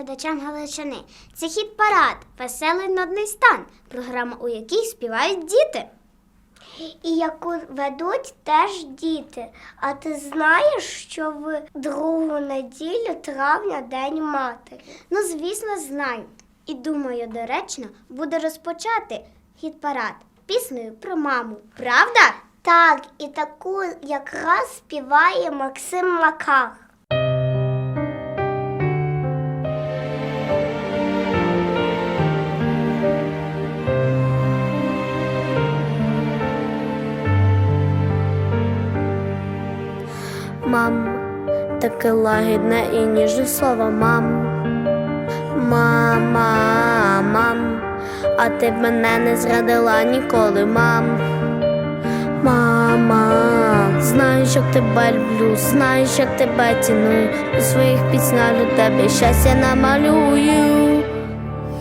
глядачам Галичини. Це хіт парад, веселий нодний стан, програма, у якій співають діти. І яку ведуть теж діти. А ти знаєш, що в другу неділю травня День матері? Ну, звісно, знаю. І думаю, доречно буде розпочати хіт парад піснею про маму. Правда? Так, і таку якраз співає Максим Макар. Таке лагідне і ніжне слово мам. Мама, мам, а ти б мене не зрадила ніколи, мам. Мама, знаєш, як тебе люблю, знаєш, як тебе ціную. У своїх піснях для тебе щастя намалюю.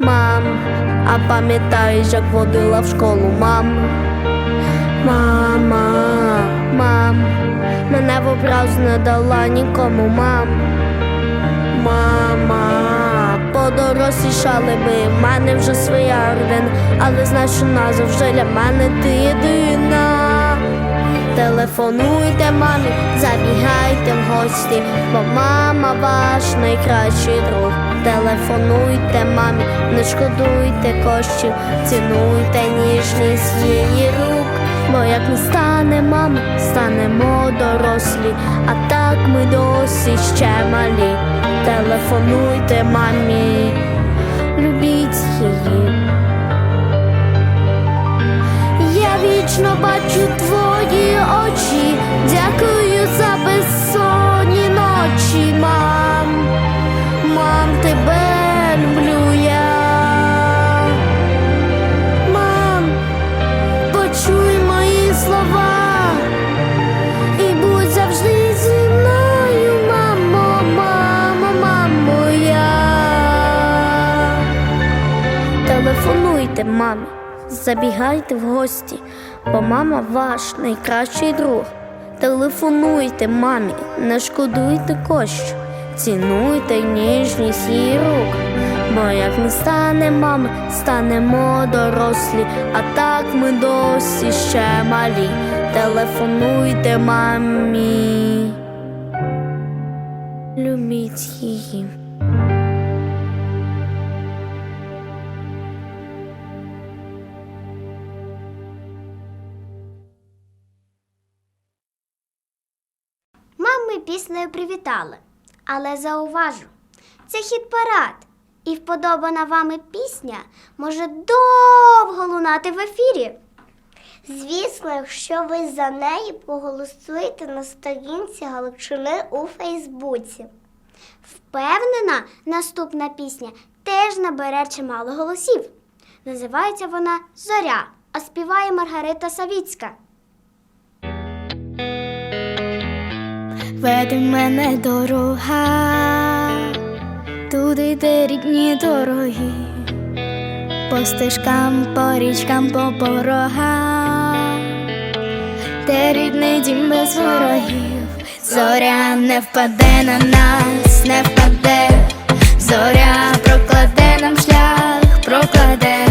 Мам, а пам'ятаєш, як водила в школу мам? Мама, мам, мене в образу не дала нікому, мам. Мама, подорослішали ми, в мене вже своя родина, але знай, що назавжди для мене ти єдина. Телефонуйте мамі, забігайте в гості, бо мама ваш найкращий друг. Телефонуйте мамі, не шкодуйте коштів, цінуйте ніжність її рук. Бо як не стане мами, станемо дорослі, а так ми досі ще малі. Телефонуйте мамі, любіть її. Я вічно Телефонуйте мамі, забігайте в гості, бо мама ваш найкращий друг. Телефонуйте мамі, не шкодуйте кощо, цінуйте ніжність її рук. Бо як не стане мами, станемо дорослі, а так ми досі ще малі. Телефонуйте мамі, любіть її. Ми піснею привітали. Але зауважу, це хіт парад. І вподобана вами пісня може довго лунати в ефірі. Звісно, якщо ви за неї проголосуєте на сторінці Галичини у Фейсбуці. Впевнена, наступна пісня теж набере чимало голосів. Називається вона Зоря, а співає Маргарита Савіцька. Веди мене дорога, туди, де рідні дороги, по стежкам, по річкам, по порогам, де рідний дім без ворогів, зоря не впаде на нас, не впаде, зоря прокладе нам шлях, прокладе,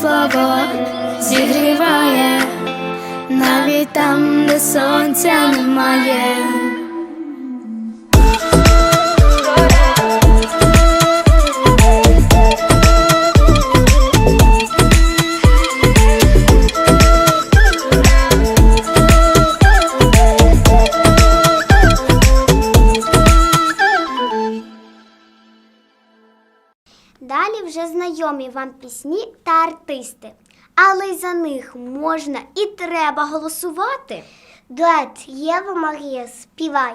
слово зігріває навіть там, де сонця немає. знайомі вам пісні та артисти, але за них можна і треба голосувати. Дует Єва Марія, співай.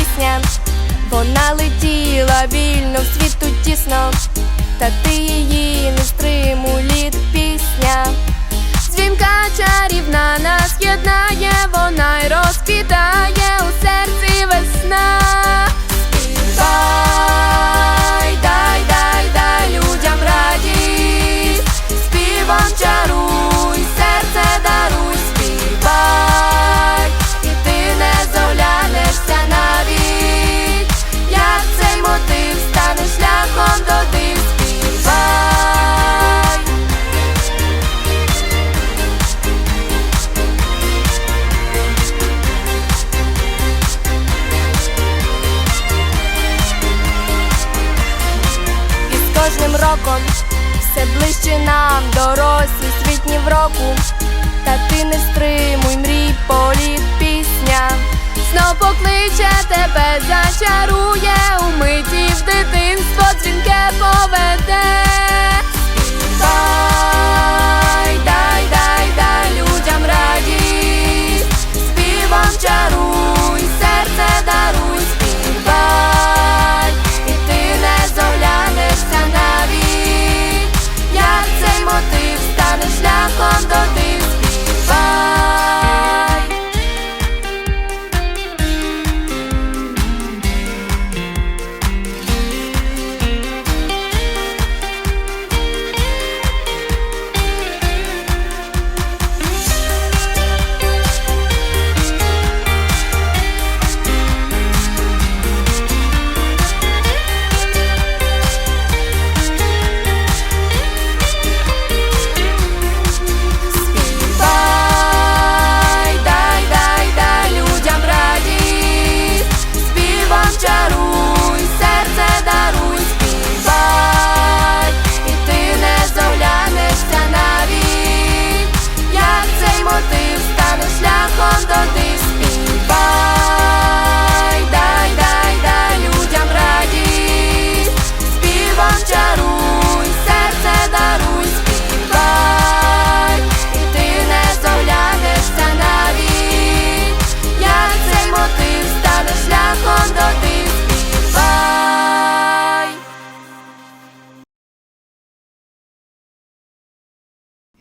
пісня, вона летіла вільно в світу тісно, та ти її не стриму літ пісня. Дзвінка чарівна нас єднає, вона й розквітає у серці весна. Співай, дай, дай, дай людям радість, співам чару. тебе зачарує.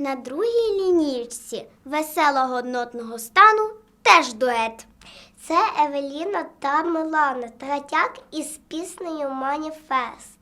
на другій лінійці веселого однотного стану теж дует. Це Евеліна та Милана Тратяк із піснею Маніфест.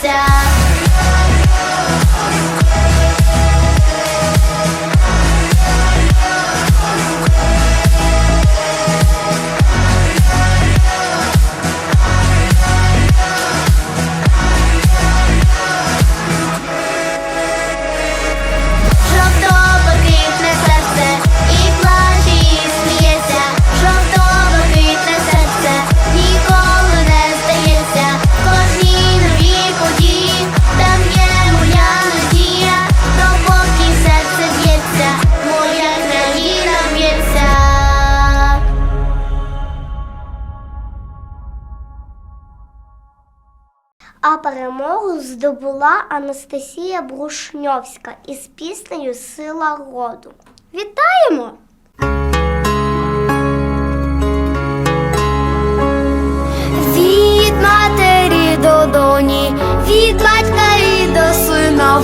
серця. Була Анастасія Брушньовська із піснею Сила роду. Вітаємо! Від матері до доні, від батька і до сина.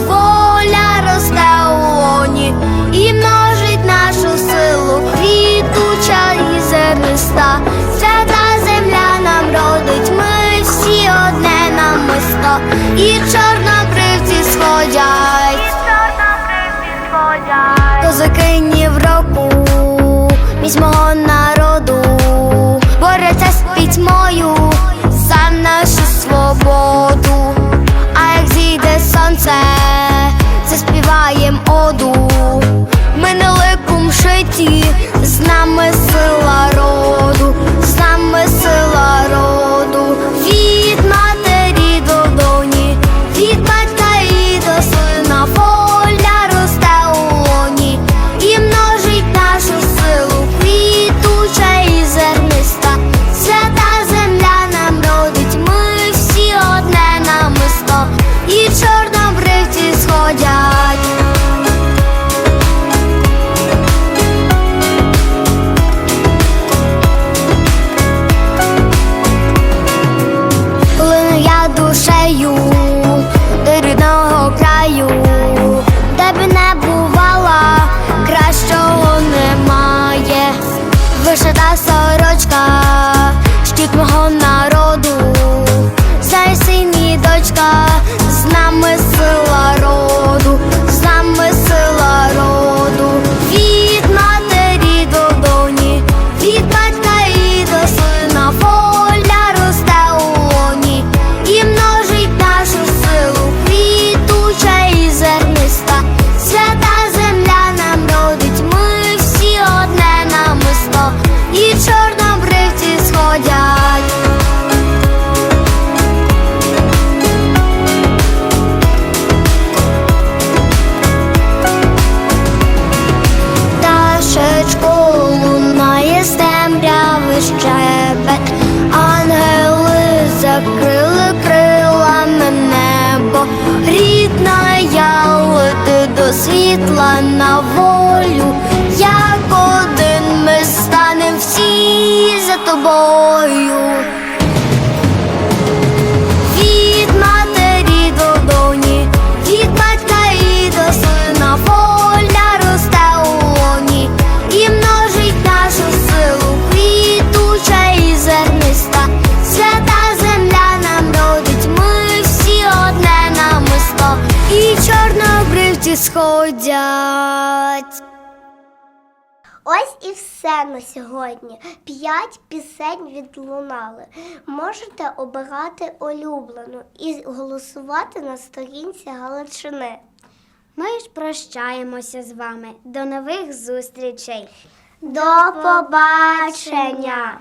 i czarna світла на волю, як один ми станем всі за тобою. Ось і все на сьогодні. П'ять пісень відлунали. Можете обирати улюблену і голосувати на сторінці Галичини. Ми ж прощаємося з вами. До нових зустрічей. До побачення!